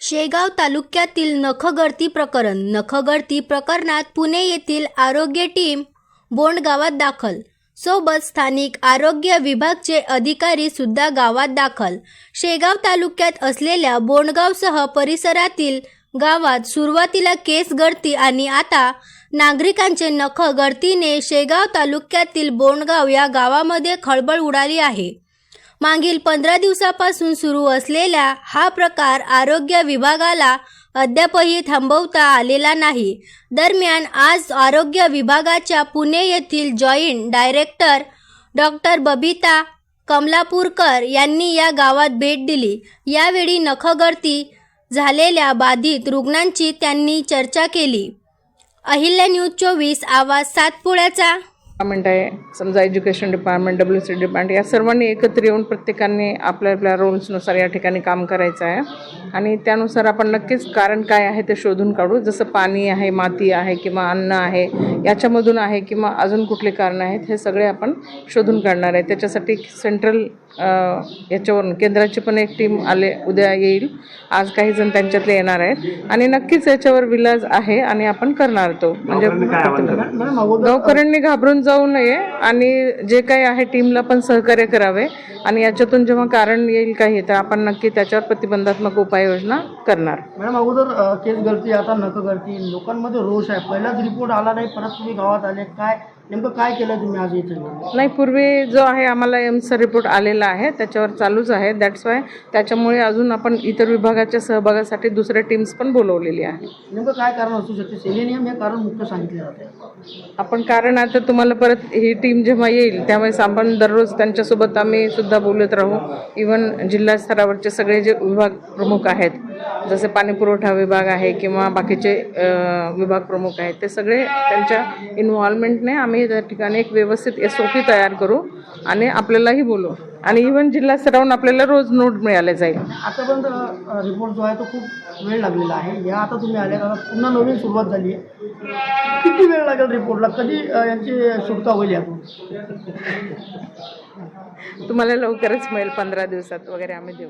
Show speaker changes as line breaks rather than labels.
शेगाव तालुक्यातील नखगळती प्रकरण नखगळती प्रकरणात पुणे येथील आरोग्य टीम बोंड गावात दाखल. सोबत स्थानिक आरोग्य विभागचे अधिकारी सुद्धा गावात दाखल. शेगाव तालुक्यात असलेल्या बोंडगावसह परिसरातील गावात सुरुवातीला केस गळती आणि आता नागरिकांचे नख गळतीने शेगाव तालुक्यातील बोंडगाव या गावामध्ये खळबळ उडाली आहे. मागील पंधरा दिवसापासून सुरू असलेला हा प्रकार आरोग्य विभागाला अद्यापही थांबवता आलेला नाही. दरम्यान आज आरोग्य विभागाच्या पुणे येथील joint director doctor Babita Kamlapurkar यांनी या गावात भेट दिली. यावेळी नखगळती झालेल्या बाधित रुग्णांची त्यांनी चर्चा केली. अहिल्या न्यूज चोवीस आवाज सातपुड्याचा
डिपार्टमेंट आहे समजा education department W C department या सर्वांनी एकत्र येऊन प्रत्येकाने आपल्या आपल्या रोल्सनुसार या ठिकाणी काम करायचं आहे. आणि त्यानुसार आपण नक्कीच कारण काय आहे ते शोधून काढू. जसं पाणी आहे माती आहे किंवा अन्न आहे याच्यामधून आहे किंवा अजून कुठले कारण आहेत हे सगळे आपण शोधून काढणार आहे. त्याच्यासाठी सेंट्रल याच्यावरून केंद्राची पण एक टीम आले उद्या येईल. आज काही जण त्यांच्यातले येणार आहेत. आणि नक्कीच याच्यावर विलाज आहे आणि आपण करणार तो. म्हणजे गावकऱ्यांनी घाबरून जाऊ नये आणि जे काही आहे टीमला पण सहकार्य करावे आणि याच्यातून जेव्हा कारण येईल काही तर आपण नक्की त्याच्यावर प्रतिबंधात्मक उपाययोजना करणार.
मॅडम अगोदर केस गळती आता नक गळती लोकांमध्ये रोष आहे. पहिलाच रिपोर्ट आला नाही परत तुम्ही गावात आले. काय नेमकं काय केलं तुम्ही आज इथे?
नाही पूर्वी जो आहे आम्हाला एमचा रिपोर्ट आलेला आहे. त्याच्यावर चालूच आहे. दॅट्स वाय त्याच्यामुळे अजून आपण इतर विभागाच्या सहभागासाठी दुसऱ्या टीम्स पण बोलवलेली आहे.
नेमकं काय कारण असू शकते? सेलेनियम हे कारण मुख्य सांगितले जाते
आपण कारण आता तुम्हाला परत ही टीम जेव्हा येईल त्यावेळेस आपण दररोज त्यांच्यासोबत आम्ही सुद्धा बोलत राहू. इवन जिल्हा स्तरावरचे सगळे जे विभाग प्रमुख आहेत जसे पाणी पुरवठा विभाग आहे किंवा बाकीचे विभाग प्रमुख आहेत ते सगळे त्यांच्या इन्व्हॉल्वमेंटने आम्ही त्या ठिकाणी एक व्यवस्थित एस ओ पी तयार करू आणि आपल्यालाही बोलू. आणि इवन जिल्हा स्तरावरून आपल्याला रोज नोट मिळाले जाईल.
आतापर्यंत रिपोर्ट जो आहे तो खूप वेळ लागलेला आहे. या आता तुम्ही आले आता पुन्हा नवीन सुरुवात झाली आहे. किती वेळ लागेल रिपोर्टला कधी यांची सुटका होईल यातून?
तुम्हाला लवकरच मिळेल पंधरा दिवसात वगैरे आम्ही देऊ.